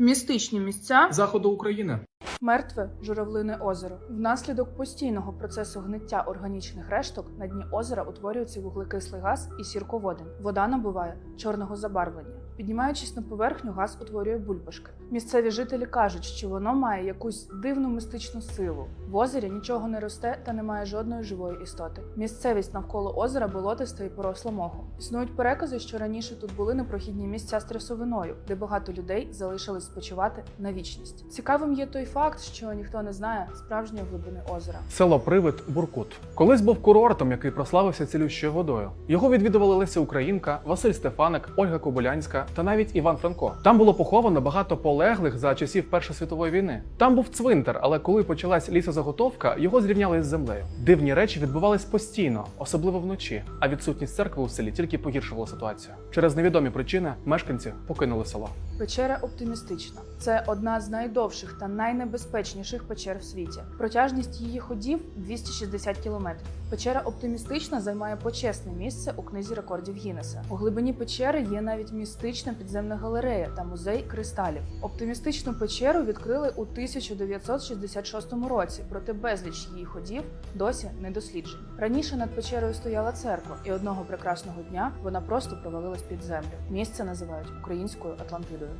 Містичні місця заходу України. Мертве журавлине озеро. Внаслідок постійного процесу гниття органічних решток на дні озера утворюється вуглекислий газ і сірководень. Вода набуває чорного забарвлення. Піднімаючись на поверхню, газ утворює бульбашки. Місцеві жителі кажуть, що воно має якусь дивну містичну силу. В озері нічого не росте та немає жодної живої істоти. Місцевість навколо озера болотиста і поросла мохом. Існують перекази, що раніше тут були непрохідні місця з трясовиною, де багато людей залишились спочивати на вічність. Цікавим є той факт, що ніхто не знає справжньої глибини озера. Село Привид Буркут. Колись був курортом, який прославився цілющою водою. Його відвідували Леся Українка, Василь Стефаник, Ольга Кобилянська та навіть Іван Франко. Там було поховано багато полеглих за часів Першої світової війни. Там був цвинтар, але коли почалась лісозаготовка, його зрівняли з землею. Дивні речі відбувались постійно, особливо вночі. А відсутність церкви у селі тільки погіршувала ситуацію. Через невідомі причини мешканці покинули село. Печера оптимістична. Це одна з найдовших та найнебезпечніших печер в світі. Протяжність її ходів 260 кілометрів. Печера оптимістична займає почесне місце у книзі рекордів Гіннеса. У глибині печери є навіть містична підземна галерея та музей кристалів. Оптимістичну печеру відкрили у 1966 році, проте безліч її ходів досі не досліджені. Раніше над печерою стояла церква, і одного прекрасного дня вона просто провалилась під землю. Місце називають українською Атлантидою.